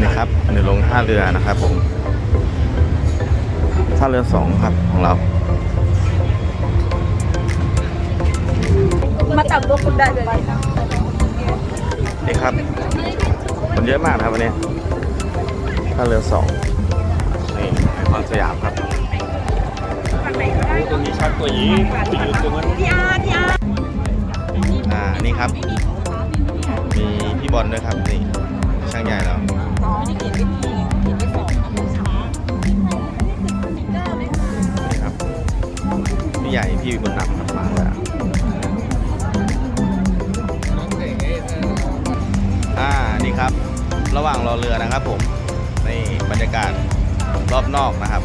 นี่ครับอันนี้ลงท่าเรือนะครับผมท่าเรือสองครับของเรา มาจับตัวคุณได้เลยนี่ครับคนเยอะมากนะครับวันนี้ท่าเรือสองนี่ไอคอนสยามครับตรงนี้ชัดกว่านี้ไปยืนตรงนั้นพี่อาร์พี่อาร์อ่านี่ครับ มีพี่บอลด้วยครับนี่ช่างใหญ่เรา พี่ใหญ่พี่บุญนำครับมาแล้วอ่านี่ครับ ระหว่างรอเรือนะครับผมนี่บรรยากาศรอบนอกนะครับ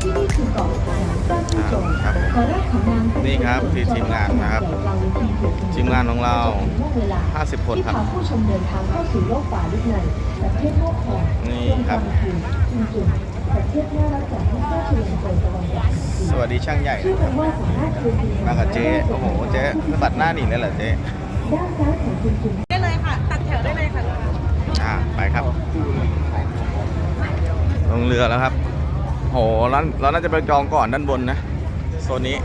ที่นี่คือเกาะสยามต้นผู้ชมอ่าครับผมขอแรกของนางนี่ครับคือทีมงานนะครับ ทีมงานของเรา 50 คนครับที่พาผู้ชมเดินทางเข้าสู่โลกป่าลึกในประเทศโลกของนี่ครับ จุนจุนประเทศน่ารักจากที่ราชวงศ์โกลตะวันตกสวัสดีช่างใหญ่ชื่อกันว่าสามารถคืนทุนมากับเจ๊โอ้โหเจ๊บัดหน้าหนีเลยเหรอเจ๊ด้านซ้ายของคุณจุนได้เลยค่ะ ตัดแถวได้เลยค่ะอ่าไปครับ ลงเรือแล้วครับ โหเราเราน่าจะไปจองก่อนด้านบนนะโซนนี้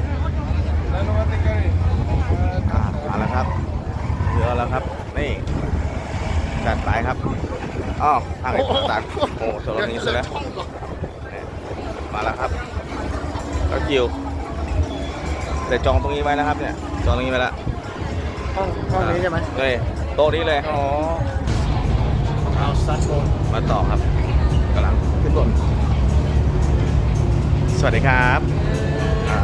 อ่ามาแล้วครับเรือแล้วครับ นี่จัดไปครับอ้าวทางไหนตัดโอ้โหโซนนี้ซะแล้วนี่ มาแล้วครับแล้วคิว แต่จองตรงนี้ไว้แล้วครับเนี่ย จองตรงนี้ไว้แล้วห้องห้องนี้ใช่ไหมเลยโต๊ะนี้เลยอ๋อเอาสตาร์ทโชว์มาต่อครับกำลังขึ้นบนสวัสดีครับอ่า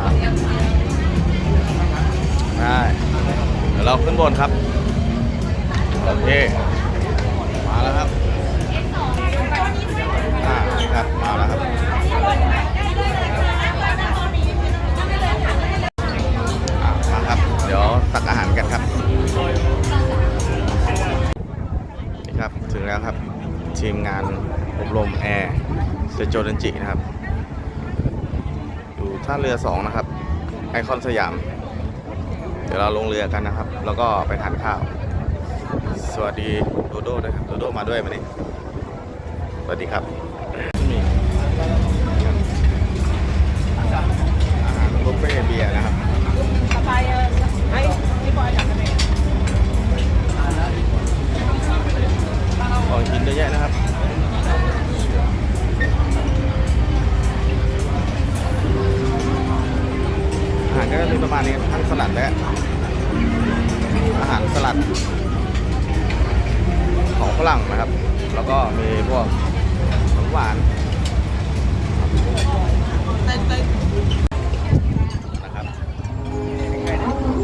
ได้เดี๋ยวเราขึ้นบนครับ โอเค มาแล้วครับ อ่า ครับ มาแล้วครับ แล้วครับ ทีมงานอบรมแอร์เซโจดันจินะครับ อยู่ท่าเรือ 2 นะครับ ไอคอนสยาม เดี๋ยวเราลงเรือกันนะครับ แล้วก็ไปทานข้าว สวัสดีโดโด้ด้วยครับโดโด้มาด้วยไหมนี่สวัสดีครับ ประมาณนี้ทั้งสลัดและอาหารสลัด ของฝรั่งนะครับ แล้วก็มีพวกขนมหวานนะครับ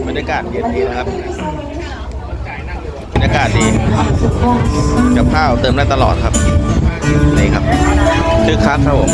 บรรยากาศเย็นดีนะครับบรรยากาศดีกับข้าวเติมได้ตลอดครับ นี่ครับ ชื่อคักครับผม